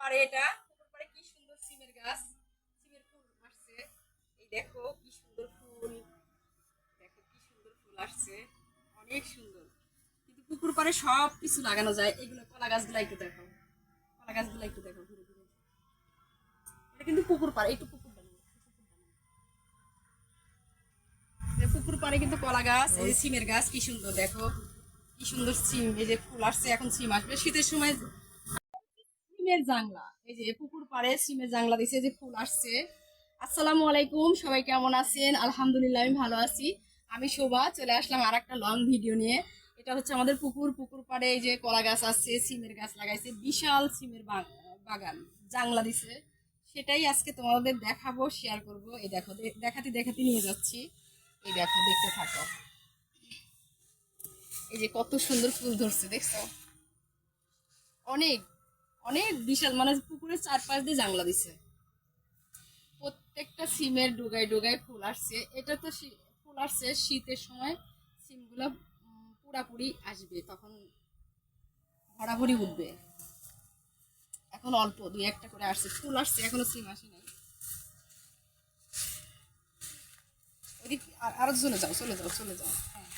পাড়ে এটা। পুকুর পাড়ে কি সুন্দর সিমের গাছ। সিমের ফুল আসছে। এই দেখো কি সুন্দর ফুল। দেখো কি সুন্দর ফুল আসছে। অনেক সুন্দর। কিন্তু পুকুর পাড়ে সব কিছু লাগানো যায়। এগুলো কলা গাছগুলো একটু দেখো। কলা গাছগুলো একটু দেখো ঘুরে ঘুরে। এটা কিন্তু পুকুর পাড়ে। একটু পুকুর পুকুর পাড়ে কিন্তু কলা গাছ। এই সিমের গাছ, কি সুন্দর দেখো। কি সুন্দর সিম। এই যে ফুল আসছে, এখন সিম আসবে। শীতের সময় সিমের জাংলা এই যে পুকুর পাড়ে সিমের জাংলা দিছে, যে ফুল আসছে। আসসালামু আলাইকুম, সবাই কেমন আছেন? আলহামদুলিল্লাহ, আমি ভালো আছি। আমি শোভা, চলে আসলাম আর একটা লং ভিডিও নিয়ে। এটা হচ্ছে আমাদের পুকুর। পুকুর পাড়ে এই যে কলা গাছ আছে, সিমের গাছ লাগাইছে, বিশাল সিমের বাগান জাংলা দিছে। সেটাই আজকে তোমাদের দেখাবো শেয়ার করব। এই দেখো দেখাতে দেখাতে নিয়ে যাচ্ছি। এই দেখো, দেখতে থাকো। এই যে কত সুন্দর ফুল ধরছে, দেখছ? অনেক। অনেক বিশাল মানে পুকুরের চারপাশ দিয়ে জাংলা দিছে। প্রত্যেকটা সিমের ডোগায় ডোগায় ফুল আসছে। এটা তো ফুল আসছে শীতের সময়, সিমগুলো পুরাপুরি আসবে, তখন ভরাভরি উঠবে। এখন অল্প, দুই একটা করে আসছে, ফুল আসছে, এখনও সিম আসে নাই। আরও চলে যাও চলে যাও চলে যাও। হ্যাঁ।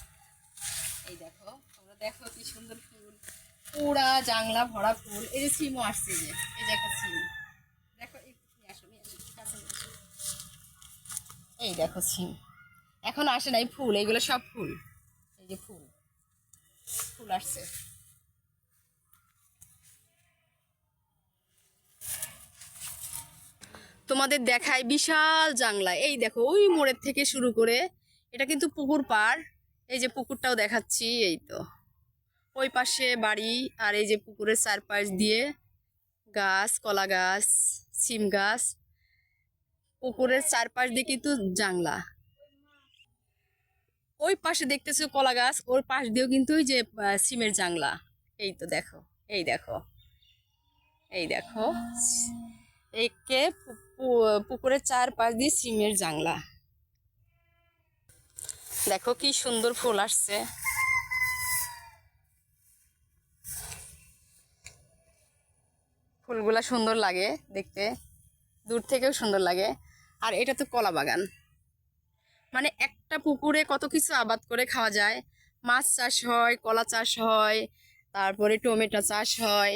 এই দেখো, তোমরা দেখো কি সুন্দর ফুল। পুরা জাংলা ভরা ফুল। এই যে সিমও আসছে যে, এই যে একটা সিম। দেখো, এই দেখো সিম। এখন আসে নাই ফুল এইগুলো সব ফুল। এই যে ফুল। ফুল আসছে। তোমাদের দেখায় বিশাল জাংলা। এই দেখো, ওই মোড়ের থেকে শুরু করে, এটা কিন্তু পুকুর পাড়। এই যে পুকুরটাও দেখাচ্ছি, এই তো। ওই পাশে বাড়ি আর এই যে পুকুরের চারপাশ দিয়ে গাছ, কলা গাছ সিম গাছ। পুকুরের চারপাশ দিয়ে কিন্তু জাংলা ওই পাশে দেখতেছো কলা গাছ, ওর পাশ দিয়েও কিন্তু ওই যে সিমের জাংলা এই তো দেখো, এই দেখো এই দেখো। একে পুকুরের চারপাশ দিয়ে সিমের জাংলা দেখো কি সুন্দর ফুল আসছে। ফুলগুলা সুন্দর লাগে দেখতে। দূর থেকেও সুন্দর লাগে। আর এটা তো কলা বাগান। মানে একটা পুকুরে কত কিছু আবাদ করে খাওয়া যায়। মাছ চাষ হয়, কলা চাষ হয়, তারপরে টমেটো চাষ হয়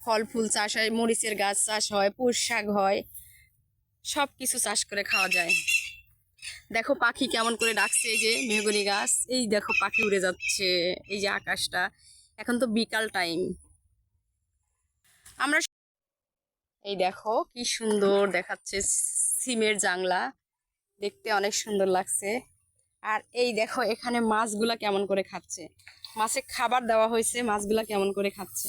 ফল ফুল চাষ হয়, মরিচের গাছ চাষ হয় পুষ শাক হয় সব কিছু চাষ করে খাওয়া যায়। দেখো পাখি কেমন করে ডাকছে এই যে মেহগনি গাছ। এই দেখো পাখি উড়ে যাচ্ছে, এই যে আকাশটা। এখন তো বিকাল টাইম। আমরা এই দেখো, কি সুন্দর দেখাচ্ছে সিমের জাংলা। দেখতে অনেক সুন্দর লাগছে। আর এই দেখো, এখানে মাছগুলা কেমন করে খাচ্ছে। মাছে খাবার দেওয়া হয়েছে, মাছগুলা কেমন করে খাচ্ছে।